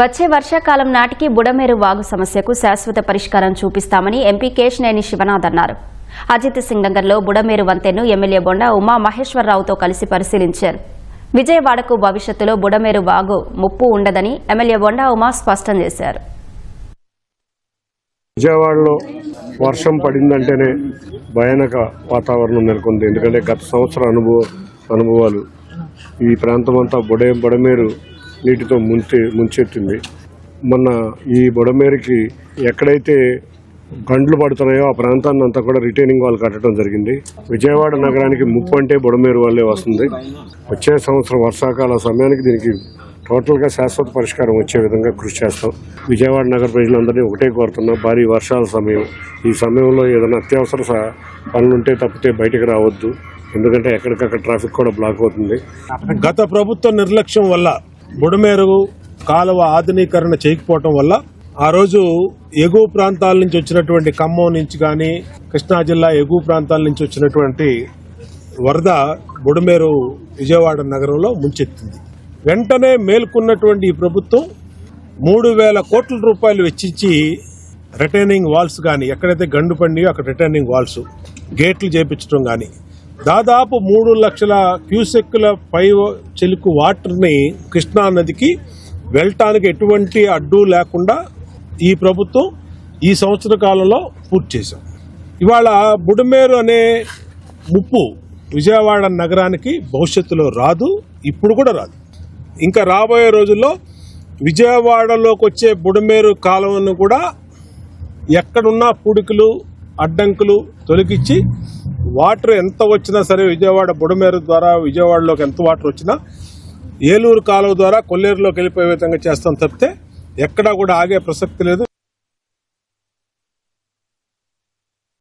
వచ్చే వర్షాకాలం నాటికి బుడమేరు వాగు సమస్యకు శాశ్వత పరిష్కారం చూపిస్తామని ఎంపీ కేశినేని శివనాథ్ అన్నారు. అజిత్ సింగ్ నగర్లో బుడమేరు వంతెన్ను ఎమ్మెల్యే బొండా ఉమా మహేశ్వరరావుతో కలిసి పరిశీలించారు. విజయవాడకు భవిష్యత్తులో బుడమేరు వాగు ముప్పు ఉండదని ఎమ్మెల్యే బొండా ఉమా స్పష్టం చేశారు. విజయవాడలో వర్షం పడిందంటేనే భయానక వాతావరణం నెలకొంది. ఎందుకంటే గత సంవత్సర అనుభవ అనుభవాలు ఈ ప్రాంతం అంతా బుడే బుడమేరు నీటితో ముంచే ముంచెత్తింది. మొన్న ఈ బుడమేరుకి ఎక్కడైతే గండ్లు పడుతున్నాయో ఆ ప్రాంతాన్ని అంతా కూడా రిటైనింగ్ వాళ్ళు కట్టడం జరిగింది. విజయవాడ నగరానికి ముప్పు అంటే బుడమేరు వాళ్ళే వస్తుంది. వచ్చే సంవత్సరం వర్షాకాల సమయానికి దీనికి టోటల్గా శాశ్వత పరిష్కారం వచ్చే విధంగా కృషి చేస్తాం. విజయవాడ నగర ప్రజలందరినీ ఒకటే కోరుతున్నాం. భారీ వర్షాల సమయం. ఈ సమయంలో ఏదైనా అత్యవసర పనులుంటే తప్పితే బయటకు రావద్దు. ఎందుకంటే ఎక్కడికక్కడ ట్రాఫిక్ కూడా బ్లాక్ అవుతుంది. గత ప్రభుత్వ నిర్లక్ష్యం వల్ల బుడమేరు కాలువ ఆధునీకరణ చేయకపోవటం వల్ల ఆ రోజు ఎగువ ప్రాంతాల నుంచి వచ్చినటువంటి ఖమ్మం నుంచి కానీ కృష్ణా జిల్లా ఎగువ ప్రాంతాల నుంచి వచ్చినటువంటి వరద బుడమేరు విజయవాడ నగరంలో ముంచెత్తింది. వెంటనే మేల్కొన్నటువంటి ఈ ప్రభుత్వం మూడు వేల కోట్ల రూపాయలు వెచ్చించి రిటర్నింగ్ వాల్స్ కానీ ఎక్కడైతే గండు పండియో అక్కడ రిటర్నింగ్ వాల్స్ గేట్లు చేపించడం కానీ దాదాపు మూడు లక్షల క్యూసెక్కుల పై చెలుకు వాటర్ని కృష్ణా నదికి వెళ్ళటానికి ఎటువంటి అడ్డు లేకుండా ఈ ప్రభుత్వం ఈ సంవత్సర కాలంలో పూర్తి చేశాం. ఇవాళ బుడమేరు అనే ముప్పు విజయవాడ నగరానికి భవిష్యత్తులో రాదు ఇప్పుడు కూడా రాదు. ఇంకా రాబోయే రోజుల్లో విజయవాడలోకి వచ్చే బుడమేరు కాలువను కూడా ఎక్కడున్నా పూడికలు అడ్డంకులు తొలగించి వాటర్ ఎంత వచ్చినా సరే విజయవాడ బుడమేరు ద్వారా విజయవాడలోకి ఎంత వాటర్ వచ్చినా ఏలూరు కాలువ ద్వారా కొల్లేరులోకి వెళ్ళిపోయే విధంగా చేస్తాం తప్పితే ఎక్కడా కూడా ఆగే ప్రసక్తి లేదు.